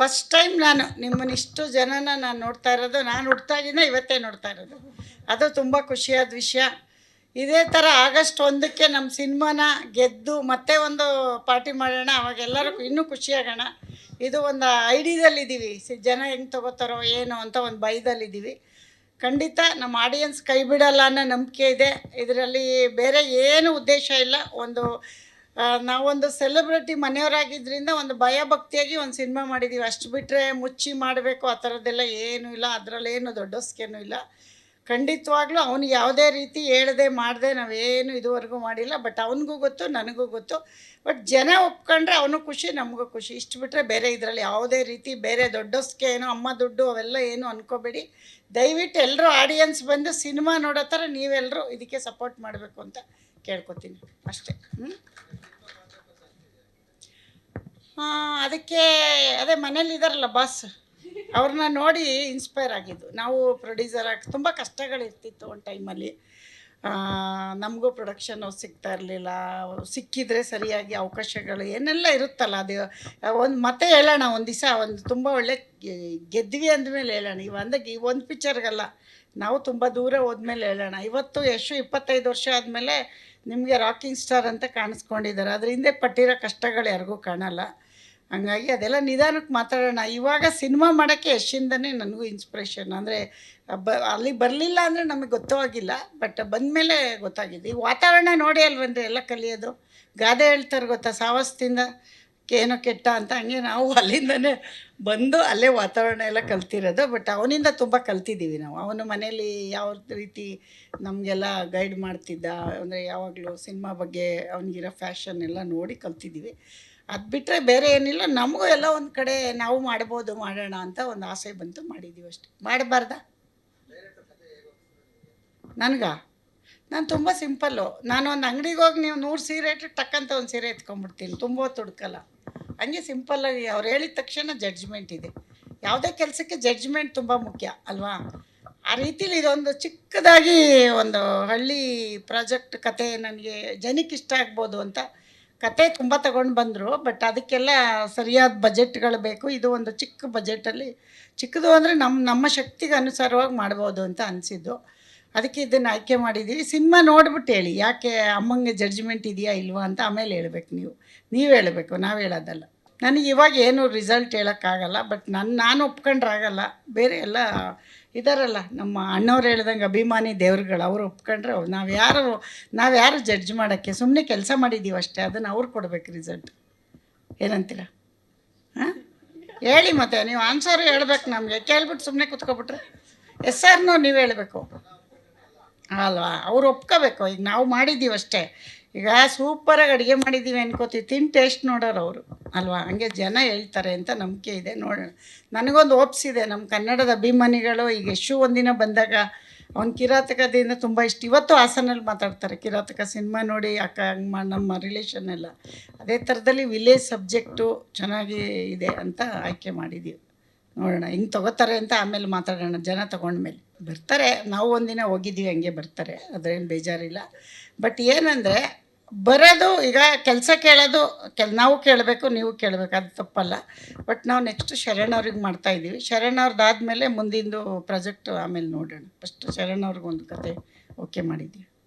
First time ನಾನು ನಿಮ್ಮನ್ನ ಇಷ್ಟು ಜನನ ನಾನು ನೋಡ್ತಾ ಇರೋದು, ನಾನು ಹುಡ್ತಾಗಿಂದ ಇವತ್ತೇ ನೋಡ್ತಾ ಇರೋದು. ಅದು ತುಂಬ ಖುಷಿಯಾದ ವಿಷಯ. ಇದೇ ಥರ ಆಗಸ್ಟ್ ಒಂದಕ್ಕೆ ನಮ್ಮ ಸಿನಿಮಾನ ಗೆದ್ದು ಮತ್ತೆ ಒಂದು ಪಾರ್ಟಿ ಮಾಡೋಣ, ಅವಾಗ ಎಲ್ಲರೂ ಇನ್ನೂ ಖುಷಿಯಾಗೋಣ. ಇದು ಒಂದು ಐಡಿಯದಲ್ಲಿದ್ದೀವಿ ಜನ ಹೆಂಗೆ ತಗೋತಾರೋ ಏನು ಅಂತ ಒಂದು ಭಯದಲ್ಲಿದ್ದೀವಿ. ಖಂಡಿತ ನಮ್ಮ ಆಡಿಯನ್ಸ್ ಕೈ ಬಿಡಲ್ಲ ಅನ್ನೋ ನಂಬಿಕೆ ಇದೆ. ಇದರಲ್ಲಿ ಬೇರೆ ಏನು ಉದ್ದೇಶ ಇಲ್ಲ. ಒಂದು ನಾವೊಂದು ಸೆಲೆಬ್ರಿಟಿ ಮನೆಯವರಾಗಿದ್ದರಿಂದ ಒಂದು ಭಯ ಭಕ್ತಿಯಾಗಿ ಒಂದು ಸಿನಿಮಾ ಮಾಡಿದ್ದೀವಿ ಅಷ್ಟು ಬಿಟ್ಟರೆ ಮುಚ್ಚಿ ಮಾಡಬೇಕು ಆ ಥರದ್ದೆಲ್ಲ ಏನೂ ಇಲ್ಲ. ಅದರಲ್ಲೇನು ದೊಡ್ಡಸ್ಕೇನೂ ಇಲ್ಲ. ಖಂಡಿತವಾಗ್ಲೂ ಅವನು ಯಾವುದೇ ರೀತಿ ಹೇಳದೆ ಮಾಡದೆ ನಾವೇನು ಇದುವರೆಗೂ ಮಾಡಿಲ್ಲ ಬಟ್ ಅವನಿಗೂ ಗೊತ್ತು, ನನಗೂ ಗೊತ್ತು. ಬಟ್ ಜನ ಒಪ್ಕೊಂಡ್ರೆ ಅವನು ಖುಷಿ, ನಮಗೂ ಖುಷಿ. ಇಷ್ಟು ಬಿಟ್ಟರೆ ಬೇರೆ ಇದರಲ್ಲಿ ಯಾವುದೇ ರೀತಿ ಬೇರೆ ದೊಡ್ಡಸ್ಕೆ ಏನೋ, ಅಮ್ಮ ದುಡ್ಡು ಅವೆಲ್ಲ ಏನು ಅನ್ಕೋಬೇಡಿ. ದಯವಿಟ್ಟು ಎಲ್ಲರೂ ಆಡಿಯನ್ಸ್ ಬಂದು ಸಿನಿಮಾ ನೋಡೋ ಥರ ನೀವೆಲ್ಲರೂ ಇದಕ್ಕೆ ಸಪೋರ್ಟ್ ಮಾಡಬೇಕು ಅಂತ ಕೇಳ್ಕೊತೀನಿ. ಅಷ್ಟೇ. ಹ್ಞೂ ಅದಕ್ಕೆ, ಅದೇ ಮನೇಲಿ ಇದ್ದಾರಲ್ಲ ಬಾಸ್ ಅವ್ರನ್ನ ನೋಡಿ ಇನ್ಸ್ಪೈರ್ ಆಗಿದ್ದು. ನಾವು ಪ್ರೊಡ್ಯೂಸರ್ ಆಗಿ ತುಂಬ ಕಷ್ಟಗಳಿರ್ತಿತ್ತು ಒಂದು ಟೈಮಲ್ಲಿ ನಮಗೂ ಪ್ರೊಡಕ್ಷನ್ ಸಿಗ್ತಾ ಇರಲಿಲ್ಲ. ಸಿಕ್ಕಿದ್ರೆ ಸರಿಯಾಗಿ ಅವಕಾಶಗಳು ಏನೆಲ್ಲ ಇರುತ್ತಲ್ಲ, ಅದು, ಒಂದು ಮತ್ತೆ ಹೇಳೋಣ, ಒಂದು ದಿವಸ ಒಂದು ತುಂಬ ಒಳ್ಳೆ ಗೆದ್ವಿ ಅಂದಮೇಲೆ ಹೇಳೋಣ. ಇವ ಅಂದಾಗ ಈ ಒಂದು ಪಿಕ್ಚರ್ಗಲ್ಲ ನಾವು ತುಂಬ ದೂರ ಹೋದ್ಮೇಲೆ ಹೇಳೋಣ. ಇವತ್ತು ಎಷ್ಟು ಇಪ್ಪತ್ತೈದು ವರ್ಷ ಆದಮೇಲೆ ನಿಮಗೆ ರಾಕಿಂಗ್ ಸ್ಟಾರ್ ಅಂತ ಕಾಣಿಸ್ಕೊಂಡಿದ್ದಾರೆ. ಅದರ ಹಿಂದೆ ಪಟ್ಟಿರೋ ಕಷ್ಟಗಳು ಯಾರಿಗೂ ಕಾಣಲ್ಲ. ಹಂಗಾಗಿ ಅದೆಲ್ಲ ನಿಧಾನಕ್ಕೆ ಮಾತಾಡೋಣ. ಇವಾಗ ಸಿನಿಮಾ ಮಾಡೋಕ್ಕೆ ಯಶಿಂದನೇ ನನಗೂ ಇನ್ಸ್ಪಿರೇಷನ್ ಅಂದರೆ ಬ, ಅಲ್ಲಿ ಬರಲಿಲ್ಲ ಅಂದರೆ ನಮಗೆ ಗೊತ್ತಾಗಿಲ್ಲ ಬಟ್ ಬಂದಮೇಲೆ ಗೊತ್ತಾಗಿದೆ. ಈ ವಾತಾವರಣ ನೋಡಿ ಅಲ್ವನ್ರಿ ಎಲ್ಲ ಕಲಿಯೋದು? ಗಾದೆ ಹೇಳ್ತಾರೆ ಗೊತ್ತಾ ಸಾವಸದಿಂದ ಏನೋ ಕೆಟ್ಟ ಅಂತ ಹಂಗೆ ನಾವು ಅಲ್ಲಿಂದನೇ ಬಂದು ಅಲ್ಲೇ ವಾತಾವರಣ ಎಲ್ಲ ಕಲ್ತಿರೋದು. ಬಟ್ ಅವನಿಂದ ತುಂಬ ಕಲ್ತಿದ್ದೀವಿ ನಾವು. ಅವನು ಮನೇಲಿ ಯಾವ ರೀತಿ ನಮಗೆಲ್ಲ ಗೈಡ್ ಮಾಡ್ತಿದ್ದ, ಅಂದರೆ ಯಾವಾಗಲೂ ಸಿನಿಮಾ ಬಗ್ಗೆ ಅವನಿಗಿರೋ ಫ್ಯಾಷನ್ ಎಲ್ಲ ನೋಡಿ ಕಲ್ತಿದ್ದೀವಿ. ಅದು ಬಿಟ್ಟರೆ ಬೇರೆ ಏನಿಲ್ಲ. ನಮಗೂ ಎಲ್ಲ ಒಂದು ಕಡೆ ನಾವು ಮಾಡ್ಬೋದು, ಮಾಡೋಣ ಅಂತ ಒಂದು ಆಸೆ ಬಂತು, ಮಾಡಿದ್ದೀವಿ ಅಷ್ಟೆ. ಮಾಡಬಾರ್ದಾ? ನನಗ? ನಾನು ತುಂಬ ಸಿಂಪಲ್ಲು. ನಾನು ಒಂದು ಅಂಗಡಿಗೆ ಹೋಗಿ ನೀವು ನೂರು ಸೀರೆ ಇಟ್ಟರೆ ಟಕ್ಕಂತ ಒಂದು ಸೀರೆ ಎತ್ಕೊಂಡ್ಬಿಡ್ತೀನಿ. ತುಂಬ ಹೊತ್ತು ಹುಡ್ಕಲ್ಲ ಹಂಗೆ ಸಿಂಪಲ್ಲಾಗಿ ಅವ್ರು ಹೇಳಿದ ತಕ್ಷಣ ಜಡ್ಜ್ಮೆಂಟ್ ಇದೆ. ಯಾವುದೇ ಕೆಲಸಕ್ಕೆ ಜಡ್ಜ್ಮೆಂಟ್ ತುಂಬ ಮುಖ್ಯ, ಅಲ್ವಾ? ಆ ರೀತಿಲಿ ಇದೊಂದು ಚಿಕ್ಕದಾಗಿ ಒಂದು ಹಳ್ಳಿ ಪ್ರಾಜೆಕ್ಟ್ ಕತೆ ನನಗೆ ಜನಕ್ಕೆ ಇಷ್ಟ ಆಗ್ಬೋದು ಅಂತ ಕತೆ ತುಂಬ ತಗೊಂಡು ಬಂದರು. ಬಟ್ ಅದಕ್ಕೆಲ್ಲ ಸರಿಯಾದ ಬಜೆಟ್ಗಳು ಬೇಕು. ಇದು ಒಂದು ಚಿಕ್ಕ ಬಜೆಟಲ್ಲಿ ಚಿಕ್ಕದು ಅಂದರೆ ನಮ್ಮ ನಮ್ಮ ಶಕ್ತಿಗೆ ಅನುಸಾರವಾಗಿ ಮಾಡ್ಬೋದು ಅಂತ ಅನಿಸಿದ್ದು. ಅದಕ್ಕೆ ಇದನ್ನು ಆಯ್ಕೆ ಮಾಡಿದ್ದೀವಿ ಸಿನಿಮಾ ನೋಡ್ಬಿಟ್ಟು ಹೇಳಿ, ಯಾಕೆ ಅಮ್ಮಂಗೆ ಜಡ್ಜ್ಮೆಂಟ್ ಇದೆಯಾ ಇಲ್ವಾ ಅಂತ ಆಮೇಲೆ ಹೇಳ್ಬೇಕು ನೀವು. ನೀವು ಹೇಳಬೇಕು, ನಾವು ಹೇಳೋದಲ್ಲ. ನನಗೆ ಇವಾಗ ಏನು ರಿಸಲ್ಟ್ ಹೇಳೋಕ್ಕಾಗಲ್ಲ ಬಟ್ ನನ್ನ ನಾನು ಒಪ್ಕೊಂಡ್ರಾಗಲ್ಲ. ಬೇರೆ ಎಲ್ಲ ಇದಾರಲ್ಲ, ನಮ್ಮ ಅಣ್ಣವ್ರು ಹೇಳ್ದಂಗೆ ಅಭಿಮಾನಿ ದೇವ್ರುಗಳು, ಅವ್ರು ಒಪ್ಕೊಂಡ್ರೆ ನಾವು ಯಾರು ನಾವು ಯಾರು ಜಡ್ಜ್ ಮಾಡೋಕ್ಕೆ ಸುಮ್ಮನೆ ಕೆಲಸ ಮಾಡಿದ್ದೀವಿ ಅಷ್ಟೇ, ಅದನ್ನು ಅವ್ರು ಕೊಡ್ಬೇಕು ರಿಸಲ್ಟ್ ಏನಂತೀರ? ಹಾಂ? ಹೇಳಿ ಮತ್ತೆ, ನೀವು ಆನ್ಸರ್ ಹೇಳ್ಬೇಕು ನಮಗೆ. ಕೇಳ್ಬಿಟ್ಟು ಸುಮ್ಮನೆ ಕುತ್ಕೊಬಿಟ್ರೆ. ಎಸ್ ಸರ್ನೂ ನೀವು ಹೇಳಬೇಕು. ಅಲ್ವಾ? ಅವ್ರು ಒಪ್ಕೋಬೇಕು. ಈಗ ನಾವು ಮಾಡಿದ್ದೀವಿ ಅಷ್ಟೇ. ಈಗ ಸೂಪರಾಗಿ ಅಡುಗೆ ಮಾಡಿದ್ದೀವಿ ಅನ್ಕೋತೀವಿ. ತಿನ್ ಟೇಸ್ಟ್ ನೋಡೋರು ಅವರು. ಅಲ್ವಾ? ಹಂಗೆ ಜನ ಹೇಳ್ತಾರೆ ಅಂತ ನಂಬಿಕೆ ಇದೆ. ನೋಡೋಣ. ನನಗೊಂದು ಓಪ್ಸಿದೆ ನಮ್ಮ ಕನ್ನಡದ ಅಭಿಮಾನಿಗಳು ಈಗ ಯಶು ಒಂದಿನ ಬಂದಾಗ ಅವ್ನು ಕಿರಾತಕದಿಂದ ತುಂಬ ಇಷ್ಟ. ಇವತ್ತು ಹಾಸನಲ್ಲಿ ಮಾತಾಡ್ತಾರೆ. ಕಿರಾತಕ ಸಿನಿಮಾ ನೋಡಿ ಅಕ್ಕ ಹಂಗೆ ನಮ್ಮ ರಿಲೇಷನ್ ಎಲ್ಲ. ಅದೇ ಥರದಲ್ಲಿ ವಿಲೇಜ್ ಸಬ್ಜೆಕ್ಟು ಚೆನ್ನಾಗಿ ಇದೆ ಅಂತ ಆಯ್ಕೆ ಮಾಡಿದ್ದೀವಿ. ನೋಡೋಣ. ಹಿಂಗೆ ತಗೋತಾರೆ ಅಂತ ಆಮೇಲೆ ಮಾತಾಡೋಣ. ಜನ ತಗೊಂಡ್ಮೇಲೆ. ಬರ್ತಾರೆ. ನಾವು ಒಂದಿನ ಹೋಗಿದ್ದೀವಿ, ಹಂಗೆ ಬರ್ತಾರೆ. ಅದ್ರೇನು ಬೇಜಾರಿಲ್ಲ. ಬಟ್ ಏನಂದರೆ, ಬರೋದು, ಈಗ ಕೆಲಸ ಕೇಳೋದು, ಕೆಲ್, ನಾವು ಕೇಳಬೇಕು, ನೀವು ಕೇಳಬೇಕು, ಅದು ತಪ್ಪಲ್ಲ. ಬಟ್ ನಾವು ನೆಕ್ಸ್ಟ್ ಶರಣ್ ಅವ್ರಿಗೆ ಮಾಡ್ತಾ ಇದ್ದೀವಿ. ಶರಣ್ ಅವ್ರದ್ದಾದ್ಮೇಲೆ ಮುಂದಿಂದು ಪ್ರಾಜೆಕ್ಟ್ ಆಮೇಲೆ ನೋಡೋಣ. ಫಸ್ಟ್ ಶರಣ್ ಅವ್ರಿಗೊಂದು ಕತೆ ಓಕೆ ಮಾಡಿದ್ದೀವಿ.